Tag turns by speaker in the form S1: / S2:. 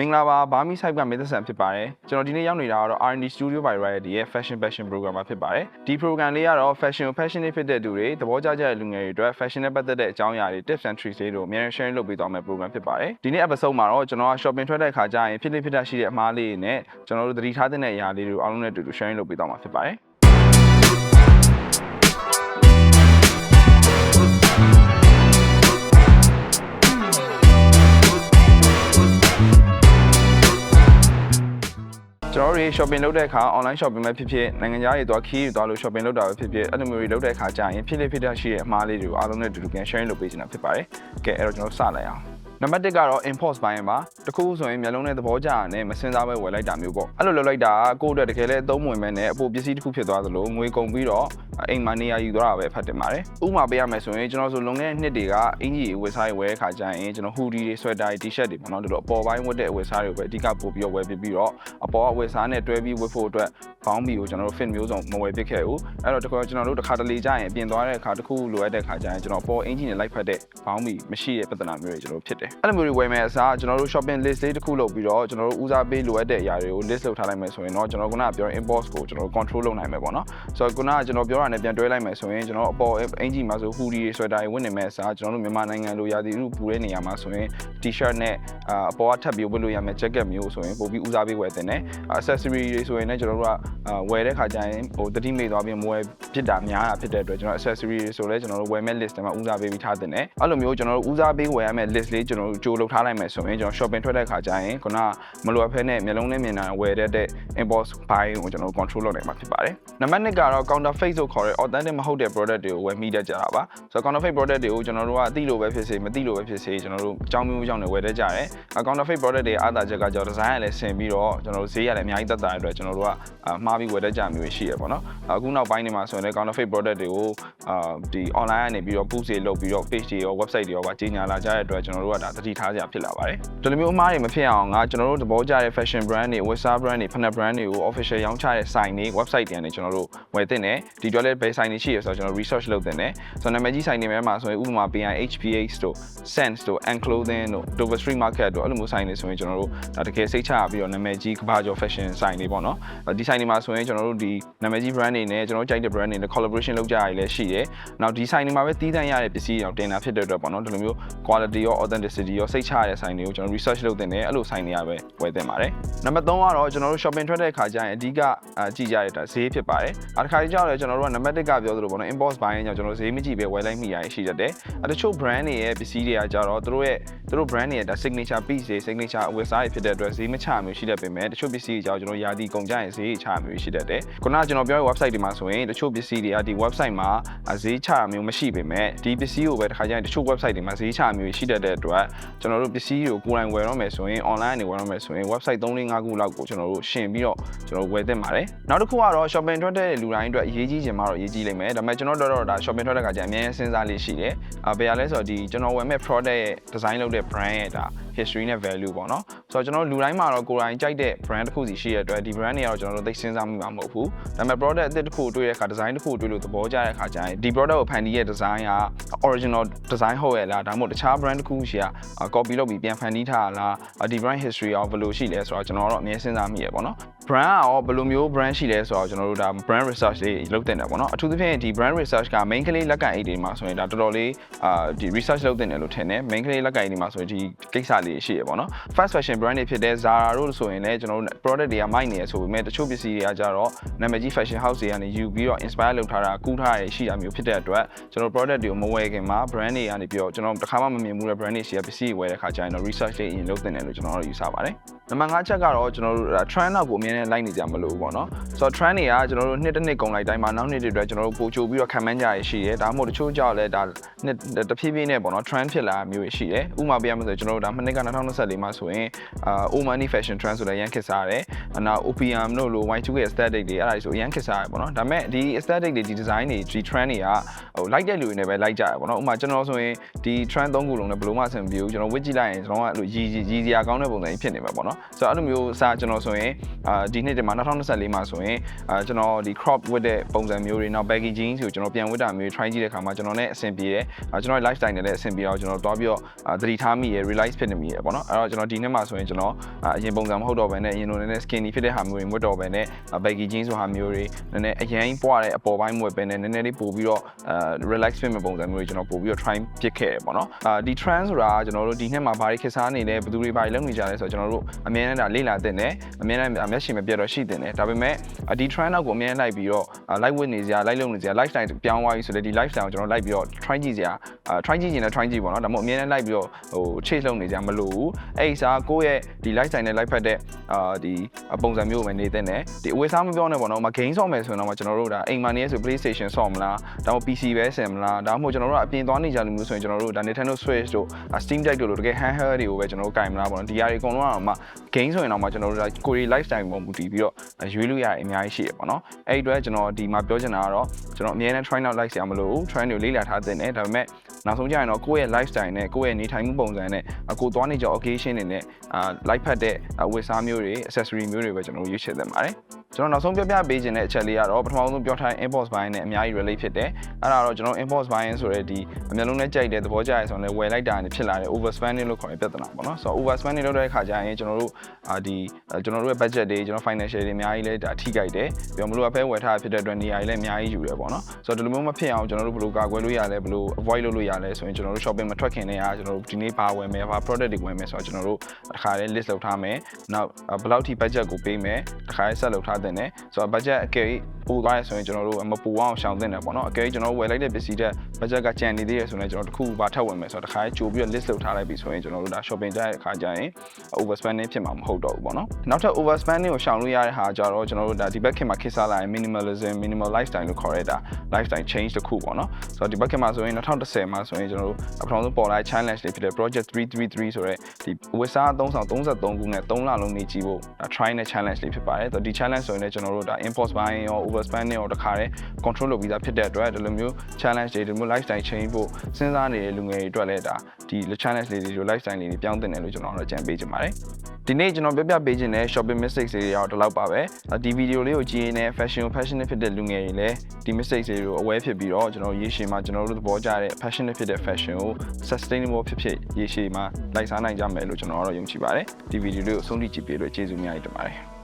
S1: မင်္ဂလာပါဘာမီ site ကမေသက်ဆန်ဖြစ်ပါတယ်ကျွန်တော်ဒီနေ့ရောက်နေတာကတော့ R&D Studio by Variety ရဲ့ Fashion Passion Program မှာဖြစ်ပါတယ်ဒီ program လေးကတော့ fashion ကို passionate ဖြစ်တဲ့သူတွေသဘောကျကြတဲ့လူငယ်တွေအတွက် fashion နဲ့ပတ်သက်တဲ့အကြောင်းအရာတွေ tips and tricks တွေတို့အများကြီး share လုပ်ပေးသွားမယ့် program ဖြစ်ပါတယ်ဒီနေ့ episode မှာတော့ကျွန်တော်က shopping ထွက်တဲ့ခါကျရင်ဖြစ်လိဖြစ်တာရှိတဲ့အမှားလေးတွေနဲ့ကျွန်တော်တို့သတိထားတဲ့အရာလေးတွေကိုအားလုံးနဲ့အတူတူ sharing လုပ်ပေးသွားမှာဖြစ်ပါတယ် ကျွန်တော်တို့ shopping လုပ်တဲ့အခါ online shopping ပဲဖြစ်ဖြစ်နိုင်ငံခြားတွေသွားခီးတွေသွားလို့ shopping လုပ်တာပဲဖြစ်ဖြစ်အဲ့လိုမျိုးတွေလုပ်တဲ့အခါကျရင်ဖြစ်လိဖြစ်တာရှိတဲ့အမှားလေးတွေကိုအားလုံးနဲ့အတူတူပြန် sharing လုပ်ပေးချင်တာဖြစ်ပါတယ်။ကဲအဲ့တော့ကျွန်တော်စလိုက်အောင် နံပါတ်1ကတော့ impulse buying ပါတခုဆိုရင်မျက်လုံးနဲ့သဘောကျတာနဲ့မစင်စားပဲဝယ်လိုက်တာမျိုးပေါ့အဲ့လိုလုပ်လိုက်တာကကိုယ့်အတွက်တကယ်လည်းအသုံးဝင်မဲ့နဲ့အပိုပစ္စည်းတစ်ခုဖြစ်သွားသလိုငွေကုန်ပြီးတော့အိမ်မှာနေရာယူသွားတာပဲဖတ်တင်ပါတယ်ဥပမာပေးရမယ်ဆိုရင်ကျွန်တော်ဆိုလွန်ခဲ့တဲ့နှစ်တွေကအင်ကြီးဝယ်စားဝယ်ခါကျရင်ကျွန်တော် hoodie တွေ sweater တွေ t-shirt တွေပေါ့နော်တို့တော့အပေါ်ပိုင်းဝတ်တဲ့အဝယ်စားတွေကိုပဲအဓိကပို့ပြီးတော့ဝယ်ပြီးပြီးတော့အပေါ်ကဝယ်စားနဲ့တွဲပြီးဝတ်ဖို့အတွက်ဘောင်းဘီကိုကျွန်တော်တို့ fit မျိုးစုံမဝယ်ဖြစ်ခဲ့ဘူးအဲ့တော့တခါကျွန်တော်တို့တစ်ခါတလေကြာရင်ပြင်သွားတဲ့အခါတစ်ခုလိုအပ်တဲ့အခါကျရင်ကျွန်တော်ပေါ်အင်ဂျင်နဲ့လိုက်ဖက်တဲ့ဘောင်းဘီမရှိတဲ့ပြဿနာမျိုးတွေကျွန်တော်ဖြစ်တယ်အဲ့လိုမျိုးတွေဝယ်မယ်အစားကျွန်တော်တို့ shopping list လေးတစ်ခုလုပ်ပြီးတော့ကျွန်တော်တို့ဦးစားပေးလိုအပ်တဲ့အရာတွေကို list လုပ်ထားလိုက်မယ်ဆိုရင်တော့ကျွန်တော်ကပြော impulse ကိုကျွန်တော် control လုပ်နိုင်မယ်ပေါ့နော်ဆိုတော့ခုနကကျွန်တော်ပြောတာနဲ့ပြန်တွဲလိုက်မယ်ဆိုရင်ကျွန်တော်အပေါ်အင်ဂျီမှာဆို hoodie တွေ sweater တွေဝတ်နေမယ်အစားကျွန်တော်တို့မြန်မာနိုင်ငံလိုရာသီဥတုပူတဲ့နေရာမှာဆိုရင် t-shirt နဲ့အပေါ်ကထပ်ပြီးဝတ်လို့ရမယ် jacket မျိုးဆိုရင်ပို့ပြီးဦးစားပေးဝယ်တင်တယ် accessory တွေဆိုရင်လည်းကျွန်တော်တို့ကဝယ်တဲ့ခါကျရင်ဟိုတတိမိသွားပြီးမဝယ်ဖြစ်တာများတာဖြစ်တဲ့အတွက်ကျွန်တော် accessory တွေဆိုလည်းကျွန်တော်တို့ဝယ်မဲ့ list ထဲမှာဦးစားပေးပြီးထားတင်တယ်အဲ့လိုမျိုးကျွန်တော်တို့ဦးစားပေးဝယ်ရမယ့် list လေးကျွန်တော်တို့ကြိုလုပ်ထားလိုက်မယ်ဆိုရင်ကျွန်တော် shopping ထွက်တဲ့ခါကျရင်ခုနမလိုအပ်ဖဲနဲ့မျက်လုံးနဲ့မြင်တာဝယ်တဲ့တဲ့ impulse buying ကိုကျွန်တော်တို့ control လုပ်နိုင်မှာဖြစ်ပါတယ်နံပါတ်2ကတော့ counterfeit လို့ခေါ်တဲ့ authentic မဟုတ်တဲ့ product တွေကိုဝယ်မိတတ်ကြတာပါဆိုတော့ counterfeit product တွေကိုကျွန်တော်တို့ကအသိလို့ပဲဖြစ်စေမသိလို့ပဲဖြစ်စေကျွန်တော်တို့အကြောင်းမျိုးကြောင့်လည်းဝယ်တတ်ကြတယ် counterfeit product တွေအားသာချက်ကကြောင့် design ကလည်းဆင်ပြီးတော့ကျွန်တော်တို့ဈေးကလည်းအများကြီးသက်သာတဲ့အတွက်ကျွန်တော်တို့ကမှားပြီးဝယ်တတ်ကြမျိုးရှိရပေါ့နော်အခုနောက်ပိုင်းတွေမှာဆိုရင်လည်း counterfeit product တွေကိုအာဒီ online ကနေပြီးတော့ post တွေလုပ်ပြီးတော့ page တွေရော website တွေရောပါကြီးညာလာကြတဲ့အတွက်ကျွန်တော်တို့ကဒါသတိထားကြဖြစ်လာပါတယ်ဒီလိုမျိုးအမှားတွေမဖြစ်အောင်ငါကျွန်တော်တို့သဘောကျတဲ့ fashion brand တွေ website brand တွေဖနက် brand တွေကို official ရောင်းချတဲ့ site တွေ website တွေကနေကျွန်တော်တို့ဝယ်သင့်တယ်ဒီတော့လည်းဘယ် site တွေရှိရဆိုတော့ကျွန်တော် research လုပ်သင့်တယ်ဆိုတော့နာမည်ကြီး site တွေမှာဆိုရင်ဥပမာ PI HPH တို့ Sense တို့ and clothing တို့ Dover Street Market တို့အဲ့လိုမျိုး site တွေဆိုရင်ကျွန်တော်တို့ဒါတကယ်စိတ်ချပြီးတော့နာမည်ကြီးကမ္ဘာကျော် fashion site တွေပေါ့နော်ဒီ site တွေမှာဆိုရင်ကျွန်တော်တို့ဒီနာမည်ကြီး brand တွေနဲ့ကျွန်တော်တို့ကြိုက်တဲ့ brand တွေနဲ့ collaboration လုပ်ကြရလည်းရှိတယ်နောက်ဒီ site တွေမှာပဲတီးတန့်ရတဲ့ပစ္စည်းတွေတင်တာဖြစ်တဲ့အတွက်ပေါ့နော်ဒီလိုမျိုး quality ရော authenticity ရောစိတ်ချရတဲ့ site တွေကိုကျွန်တော် research လုပ်တင်တယ်အဲ့လို site တွေကပဲဝယ်တင်ပါတယ်နံပါတ်3ကတော့ကျွန်တော်တို့ shopping ထွက်တဲ့အခါကျရင်အဓိကကြည့်ကြရတဲ့ဈေးဖြစ်ပါတယ်အားတစ်ခါကြီးကြောက်လဲကျွန်တော်တို့ကနံပါတ်1ကပြောသလိုပေါ့နော် impulse buying ကြောင့်ကျွန်တော်ဈေးမကြည့်ပဲဝယ်လိုက်မိရရှိတတ်တယ်အတချို့ brand တွေရဲ့ပစ္စည်းတွေကကြတော့သူတို့ရဲ့သူတို့ brand တွေရဲ့ဒါ signature piece တွေ signature အဝတ်စားတွေဖြစ်တဲ့အတွက်ဈေးမချမျိုးရှိတတ်ပေမဲ့တချို့ပစ္စည်းတွေကြောင့်ကျွန်တော်ယာတီကုန်ကြရင်ဈေးချမျိုးရှိတတ်တယ်ခုနကကျွန်တော်ပြောတဲ့ website တွေမှာဆိုရင်တချို့ပစ္စည်းတွေကဒီ website မှာဈေးချမျိုးမရှိပေမဲ့ဒီပစ္စည်းကိုပဲတစ်ခါကျရင်တချို့ website တွေမှာဈေးချမျိုးရှိတတ်တဲ့အတွက်ကျွန်တော်တို့ပစ္စည်းတွေကိုကိုယ်တိုင်ဝယ်တော့မယ်ဆိုရင် online နေဝယ်တော့မယ်ဆိုရင် website 3 4ခုလောက်ကိုကျွန်တော်တို့ရှင်ပြီးတော့ကျွန်တော်ဝယ်သင့်ပါတယ်နောက်တစ်ခုကတော့ shopping ထွက်တဲ့လူတိုင်းအတွက်အရေးကြီးချင်မှတော့အရေးကြီးလိမ့်မယ်ဒါပေမဲ့ကျွန်တော်တို့တော့ဒါ shopping ထွက်တဲ့ခါကျရင်အများကြီးစဉ်းစားလေးရှိတယ်အဘယ်ရလဲဆိုတော့ဒီကျွန်တော်ဝယ်မဲ့ product ရဲ့ design လုပ်တဲ့ brand ရဲ့ဒါ history နဲ့ value ပေါ့နော်ဆိုတော့ကျွန်တော်လူတိုင်းမှာတော့ကိုယ်တိုင်ကြိုက်တဲ့ brand တစ်ခုစီရှိရတဲ့အတွက်ဒီ brand တွေကတော့ကျွန်တော်တို့သိစဉ်းစားမိမှာမဟုတ်ဘူးဒါပေမဲ့ product အသစ်တစ်ခုတွေ့တဲ့အခါ design တစ်ခုတွေ့လို့သဘောကျတဲ့အခါကျရင်ဒီ product ကိုဖန်တီးရဲ့ design က original design ဟုတ်ရဲ့လားဒါမှမဟုတ်တခြား brand တစ်ခုရှိရ copy လုပ်ပြီးပြန်ဖန်တီးထားလားဒီ brand history ရောဘယ်လိုရှိလဲဆိုတော့ကျွန်တော်တော့အမြဲစဉ်းစားမိရပေါ့နော် brand ကရောဘယ်လိုမျိုး brand ရှိလဲဆိုတော့ကျွန်တော်တို့ဒါ brand research လေးလုပ်တင်တယ်ပေါ့နော်အထူးသဖြင့်ဒီ brand research က main ကလေးလက်ကင်အိတ်တွေမှာဆိုရင်ဒါတော်တော်လေးအာဒီ research လုပ်တင်တယ်လို့ထင်တယ် main ကလေးလက်ကင်အိတ်တွေမှာဆိုရင်ဒီကိစ္စလေးရှိရပေါ့နော် fast fashion brand တွေဖြစ်တဲ့ Zara တို့ဆိုရင်လည်းကျွန်တော်တို့ product တွေကမိုက်နေရဆိုပေမဲ့တချို့ပစ္စည်းတွေကကြတော့နာမည်ကြီး fashion house တွေကနေယူပြီးတော့ inspire လုပ်ထားတာကူးထားရရှိတာမျိုးဖြစ်တဲ့အတွက်ကျွန်တော် product တွေကိုမဝယ်ခင်မှာ brand တွေကနေပြီးတော့ကျွန်တော်တစ်ခါမှမမြင်ဘူးတဲ့ brand တွေရှိရပစ္စည်းတွေဝယ်တဲ့ခါကျရင်တော့ research လေးအရင်လုပ်တင်တယ်လို့ကျွန်တော်တို့ယူဆပါတယ်နံပါတ်5ချက်ကတော့ကျွန်တော်တို့ trend နောက်ကိုအမြဲတမ်းလိုက်နေကြမလို့ပေါ့နော်ဆိုတော့ trend တွေကကျွန်တော်တို့နှစ်တစ်နှစ်ကုန်လိုက်တိုင်းမှာနောက်နှစ်တွေအတွက်ကျွန်တော်တို့ပို့ချိုပြီးတော့ခံမှန်းကြရရှိတယ်ဒါမှမဟုတ်တချို့ကြောက်လဲဒါနှစ်တဖြည်းဖြည်းနဲ့ပေါ့နော် trend ဖြစ်လာမျိုးရှိတယ်ဥပမာပြရမယ်ဆိုကျွန်တော်တို့ဒါမနှစ်က2024မှာဆိုရင်အာ Omani fashion trend ဆိုလည်းရန်ခစ်စားရတယ်အနောက် OPM တို့လို Y2K aesthetic တွေအဲ့ဒါတွေဆိုရန်ခစ်စားရတယ်ပေါ့နော်ဒါပေမဲ့ဒီ aesthetic တွေဒီ design တွေဒီ trend တွေကဟို like တဲ့လူတွေနဲ့ပဲ like ကြရပေါ့နော်ဥပမာကျွန်တော်ဆိုရင်ဒီ trend 3ခုလုံးနဲ့ဘယ်လိုမှအဆင်မပြေဘူးကျွန်တော်ဝစ်ကြည့်လိုက်ရင်ကျွန်တော်ကအဲ့လိုရည်ရည်စရာကောင်းတဲ့ပုံစံကြီးဖြစ်နေမှာပေါ့နော်ဆိုတော့အဲ့လိုမျိုးစာကျွန်တော်ဆိုရင်အာဒီနှစ်တည်းမှာ2024မှာဆိုရင်အာကျွန်တော်ဒီ crop ဝတ်တဲ့ပုံစံမျိုးတွေနောက် baggy jeans ကိုကျွန်တော်ပြန်ဝတ်တာမျိုး try ကြည့်တဲ့အခါမှာကျွန်တော်နဲ့အဆင်ပြေတယ်အာကျွန်တော် lifestyle နဲ့လည်းအဆင်ပြေတော့ကျွန်တော်တွားပြီးတော့အာသတိထားမိရ realize ဖြစ်နေမိရပေါ့နော်အဲ့တော့ကျွန်တော်ဒီနှစ်မှာဆိုရင်ကျွန်တော်အာအရင်ပုံစံမဟုတ်တော့ဘဲနဲ့အရင်လိုနည်းနည်း skinny ဖြစ်တဲ့ဟာမျိုးတွေမွတ်တော့ဘဲနဲ့ baggy jeans ဆိုဟာမျိုးတွေနည်းနည်းအရင်ပွားတဲ့အပေါ်ပိုင်းမွတ်ပဲနဲ့နည်းနည်းလေးပို့ပြီးတော့အာ relax ဖြစ်မဲ့ပုံစံမျိုးတွေကျွန်တော်ပို့ပြီးတော့ try ဖြစ်ခဲ့တယ်ပေါ့နော်အာဒီ trend ဆိုတာကျွန်တော်တို့ဒီနှစ်မှာဘာတွေခေတ်စားနေလဲဘယ်သူတွေဘာတွေလုပ်နေကြလဲဆိုတော့ကျွန်တော်တို့အများနဲ့ဒါလေ့လာတဲ့နဲ့အများနဲ့မျက်ရှိမပြတ်တော့ရှိတဲ့နဲ့ဒါပေမဲ့ဒီ trend နောက်ကိုအများလိုက်ပြီးတော့ live ဝတ်နေစရာ live လုပ်နေစရာ lifestyle ပြောင်းသွားပြီဆိုတော့ဒီ lifestyle ကိုကျွန်တော်လိုက်ပြီးတော့ try ကြည့်စရာ try ကြည့်ရင်လည်း try ကြည့်ပေါ့နော်ဒါမှမဟုတ်အများနဲ့လိုက်ပြီးတော့ဟို chase လုပ်နေကြမလို့ဘူးအဲ့ဒီစားကိုယ့်ရဲ့ဒီ lifestyle နဲ့ live ဖက်တဲ့အာဒီပုံစံမျိုးပဲနေတဲ့နဲ့ဒီအဝေးစားမပြောနဲ့ပေါ့နော်မ game ဆော့မယ်ဆိုရင်တော့ကျွန်တော်တို့ဒါအိမ်မှာနေရဆို PlayStation ဆော့မလားဒါမှမဟုတ် PC ပဲဆင်မလားဒါမှမဟုတ်ကျွန်တော်တို့ကအပြင်သွားနေကြလို့မျိုးဆိုရင်ကျွန်တော်တို့ဒါ Nintendo Switch တို့ Steam Deck တို့လိုတကယ် handheld တွေကိုပဲကျွန်တော်တို့ကင်မလားပေါ့နော်ဒီຢာတွေအကုန်လုံးကတော့မှ game ဆိုရင်တော့မှကျွန်တော်တို့ဒါကိုရီ lifestyle ပုံမူတည်ပြီးတော့ရွေးလို့ရတယ်အများကြီးရှိရပေါ့နော်အဲ့ဒီအတွက်ကျွန်တော်ဒီမှာပြောချင်တာကတော့ကျွန်တော်အများနဲ့ try out like ဆရာမလို့ try တွေကိုလေ့လာထားတဲ့နဲ့ဒါပေမဲ့နောက်ဆုံးကြရင်တော့ကိုယ့်ရဲ့ lifestyle နဲ့ကိုယ့်ရဲ့နေထိုင်မှုပုံစံနဲ့ကိုသွားနေကြ occasion တွေနဲ့အာ live ဖတ်တဲ့ဝတ်စားမျိုးတွေ accessory မျိုးတွေပဲကျွန်တော်ရွေးချယ်သင့်ပါတယ် ကျွန်တော်နောက်ဆုံးပြောပြပေးခြင်းတဲ့အချက်လေးကတော့ပထမဆုံးပြောထားတဲ့ inbox buying နဲ့အများကြီး relate ဖြစ်တယ်အဲ့ဒါတော့ကျွန်တော် inbox buying ဆိုတဲ့ဒီအမျက်လုံးနဲ့ကြိုက်တဲ့သဘောကျရဲဆိုရင်လည်းဝယ်လိုက်တာနဲ့ဖြစ်လာတဲ့ overspending လို့ခေါ်တဲ့ပြဿနာပေါ့နော်ဆိုတော့ overspending လုပ်တဲ့အခါကျရင်ကျွန်တော်တို့အာဒီကျွန်တော်တို့ရဲ့ budget တွေကျွန်တော် financial တွေအများကြီးလည်းဒါထိကြိုက်တယ်ပြီးတော့မလို့အဖဲဝယ်ထားဖြစ်တဲ့အတွက်နေရာကြီးလည်းအများကြီးယူတယ်ပေါ့နော်ဆိုတော့ဒီလိုမျိုးမဖြစ်အောင်ကျွန်တော်တို့ဘယ်လိုကာကွယ်လို့ရလဲဘယ်လို avoid လုပ်လို့ရလဲဆိုရင်ကျွန်တော်တို့ shopping မထွက်ခင်တည်းကကျွန်တော်တို့ဒီနေ့ဘာဝယ်မယ်ဘာ product တွေဝယ်မယ်ဆိုတော့ကျွန်တော်တို့တစ်ခါလေး list လုပ်ထားမယ်နောက်ဘယ်လောက်ထိ budget ကိုပေးမယ်တစ်ခါလေး set လုပ်ထားတဲ့နဲ့ဆိုတော့ budget အကယ်ပိုသွားရဆိုရင်ကျွန်တော်တို့မပူအောင်ရှောင်သင့်တယ်ပေါ့နော်အကယ်ကျွန်တော်တို့ဝယ်လိုက်တဲ့ပစ္စည်းတဲ့ budget ကကျန်နေသေးရဆိုရင်ကျွန်တော်တို့တစ်ခုဘာထပ်ဝယ်မယ်ဆိုတော့တစ်ခါလေးကြိုပြီးတော့ list လုပ်ထားလိုက်ပြီဆိုရင်ကျွန်တော်တို့ဒါ shopping ကြတဲ့အခါကျရင် overspending ဖြစ်မှာမဟုတ်တော့ဘူးပေါ့နော်နောက်ထပ် overspending ကိုရှောင်လို့ရတဲ့ဟာကြတော့ကျွန်တော်တို့ဒါဒီဘက်ခင်မှာခေတ်စားလာရင် minimalism minimal lifestyle လို့ခေါ်ရတာ lifestyle change တစ်ခုပေါ့နော်ဆိုတော့ဒီဘက်ခင်မှာဆိုရင်2010မှာဆိုရင်ကျွန်တော်တို့အပထမဆုံးပေါ်လာ challenge တွေဖြစ်တဲ့ project 333ဆိုတဲ့ဒီဝက်စားသုံးဆောင်33ခုနဲ့3လလုံးနေကြည့်ဖို့ try နဲ့ challenge လေးဖြစ်ပါတယ်ဆိုတော့ဒီ challenge ဆိုရင်လည်းကျွန်တော်တို့ဒါ impulse buying ရော overspending ရောတခါတည်း control လုပ်ပြီးသားဖြစ်တဲ့အတွက်ဒီလိုမျိုး challenge တွေဒီလိုမျိုး lifestyle change ဖို့စဉ်းစားနေတဲ့လူငယ်တွေအတွက်လည်းဒါဒီ challenge လေးတွေ lifestyle လေးတွေပြောင်းတင်တယ်လို့ကျွန်တော်တို့ကြံပေးချင်ပါတယ်ဒီနေ့ကျွန်တော်ပြပြပေးခြင်းတဲ့ shopping mistakes တွေရောဒီလောက်ပါပဲဒီဗီဒီယိုလေးကိုကြည့်ရင်လည်း fashion passionate ဖြစ်တဲ့လူငယ်တွေလည်းဒီ mistakes တွေကို aware ဖြစ်ပြီးတော့ကျွန်တော်ရေရှည်မှာကျွန်တော်တို့သဘောကျတဲ့ passionate ဖြစ်တဲ့ fashion ကို sustainable ဖြစ်ဖြစ်ရေရှည်မှာလိုက်စားနိုင်ကြမယ်လို့ကျွန်တော်ကတော့ယုံကြည်ပါတယ်ဒီဗီဒီယိုလေးကိုအဆုံးထိကြည့်ပေးလို့ကျေးဇူးများကြီးတင်ပါတယ်